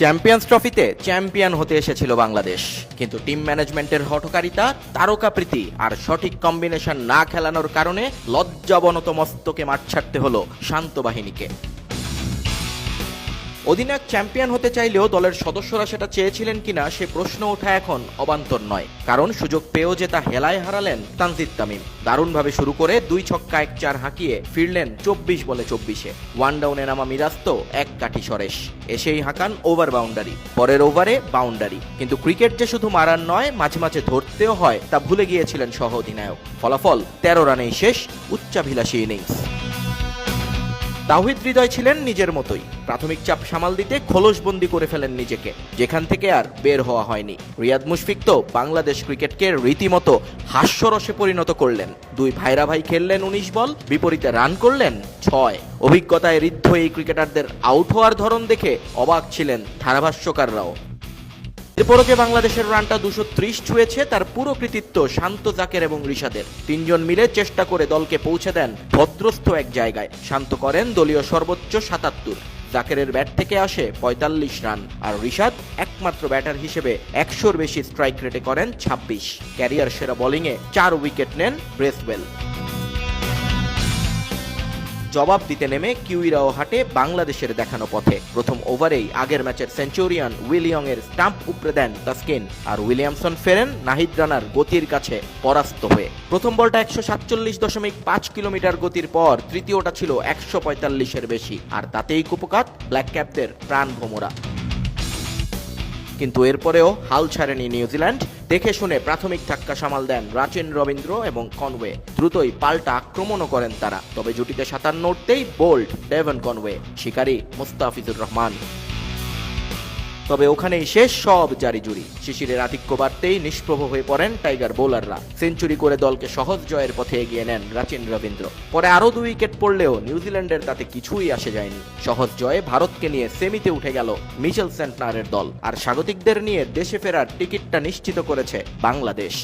Champions ট্রফিতে champion হতে এসেছিল বাংলাদেশ। কিন্তু টিম ম্যানেজমেন্টের হঠকারিতা, তারকাপ্রীতি আর সঠিক কম্বিনেশন না খেলানোর কারণে লজ্জাবনত মস্তকে মাঠ ছাড়তে হলো শান্ত বাহিনীকে। অধিনায়ক চ্যাম্পিয়ন হতে চাইলেও দলের সদস্যরা সেটা চেয়েছিলেন কিনা সে প্রশ্ন ওঠা এখন অবান্তর নয়। কারণ সুযোগ পেয়েও যে তা হেলায় হারালেন তানজিদ তামিম। দারুণভাবে শুরু করে দুই ছক্কা এক চার হাঁকিয়ে ফিরলেন চব্বিশ বলে চব্বিশে। ওয়ান ডাউনে নামা মিরাজ তো এক কাঠি সরেশ এসেই হাঁকান ওভার বাউন্ডারি। পরের ওভারে বাউন্ডারি। কিন্তু ক্রিকেট যে শুধু মারার নয়, মাঝে মাঝে ধরতেও হয়, তা ভুলে গিয়েছিলেন সহ অধিনায়ক। ফলাফল তেরো রানেই শেষ, উচ্চাভিলাষী ইনিংস। তাওহিদ হৃদয় ছিলেন নিজের মতোই। প্রাথমিক চাপ সামাল দিতে খোলসবন্দি করে ফেলেন নিজেকে। যেখান থেকে আর বের হওয়া হয়নি। রিয়াদ মুশফিক তো বাংলাদেশ ক্রিকেটকে রীতিমতো হাস্যরসে পরিণত করলেন। দুই ভাইরা ভাই খেললেন উনিশ বল, বিপরীতে রান করলেন ছয়। অভিজ্ঞতায় ঋদ্ধ এই ক্রিকেটারদের আউট হওয়ার ধরন দেখে অবাক ছিলেন ধারাভাষ্যকাররাও। এরপরও যে বাংলাদেশের রানটা দুশো ত্রিশ ছুঁয়েছে, তার পুরো কৃতিত্ব শান্ত জাকের এবং ঋষাদের তিনজন মিলে চেষ্টা করে দলকে পৌঁছে দেন ভদ্রস্থ এক জায়গায়। শান্ত করেন দলীয় সর্বোচ্চ সাতাত্তর। জাকেরের ব্যাট থেকে আসে পঁয়তাল্লিশ রান। আর ঋষাদ একমাত্র ব্যাটার হিসেবে একশোর বেশি স্ট্রাইক রেটে করেন ছাব্বিশ। ক্যারিয়ার সেরা বোলিংয়ে চার উইকেট নেন ব্রেসওয়েল জবাব দিতে নেমে কিউইরাও হাটে বাংলাদেশের দেখানো পথে। প্রথম ওভারেই আগের ম্যাচের সেঞ্চুরিয়ান উইলিয়ং এর স্টাম্প উপড়ে দেন তাস্কিন, আর উইলিয়ামসন ফেরেন নাহিদ রানার গতির কাছে পরাস্ত হয়ে। প্রথম বলটা একশো সাতচল্লিশ দশমিক পাঁচ কিলোমিটার গতির পর তৃতীয়টা ছিল একশো পঁয়তাল্লিশের বেশি, আর তাতেই কুপকাত ব্ল্যাক ক্যাপদের প্রাণ ভোমরা। কিন্তু এরপরেও হাল ছাড়েনি নিউজিল্যান্ড দেখে শুনে প্রাথমিক ধাক্কা সামাল দেন রাচিন রবীন্দ্র এবং কনওয়ে। দ্রুতই পাল্টা আক্রমণও করেন তারা। তবে জুটিতে সাতান্ন উঠতেই বোল্ড ডেভন কনওয়ে, শিকারী মুস্তাফিজুর রহমান। তবে ওখানেই শেষ সব জারি জুরি। শিশিরের আধিক্য বাড়তেই নিষ্প্রভ হয়ে পড়েন টাইগার বোলাররা। সেঞ্চুরি করে দলকে সহজ জয়ের পথে এগিয়ে নেন রাচিন রবীন্দ্র। পরে আরও দুই উইকেট পড়লেও নিউজিল্যান্ডের তাতে কিছুই আসে যায়নি। সহজ জয়ে ভারতকে নিয়ে সেমিতে উঠে গেল মিচেল সেন্টনারের দল। আর স্বাগতিকদের নিয়ে দেশে ফেরার টিকিটটা নিশ্চিত করেছে বাংলাদেশ।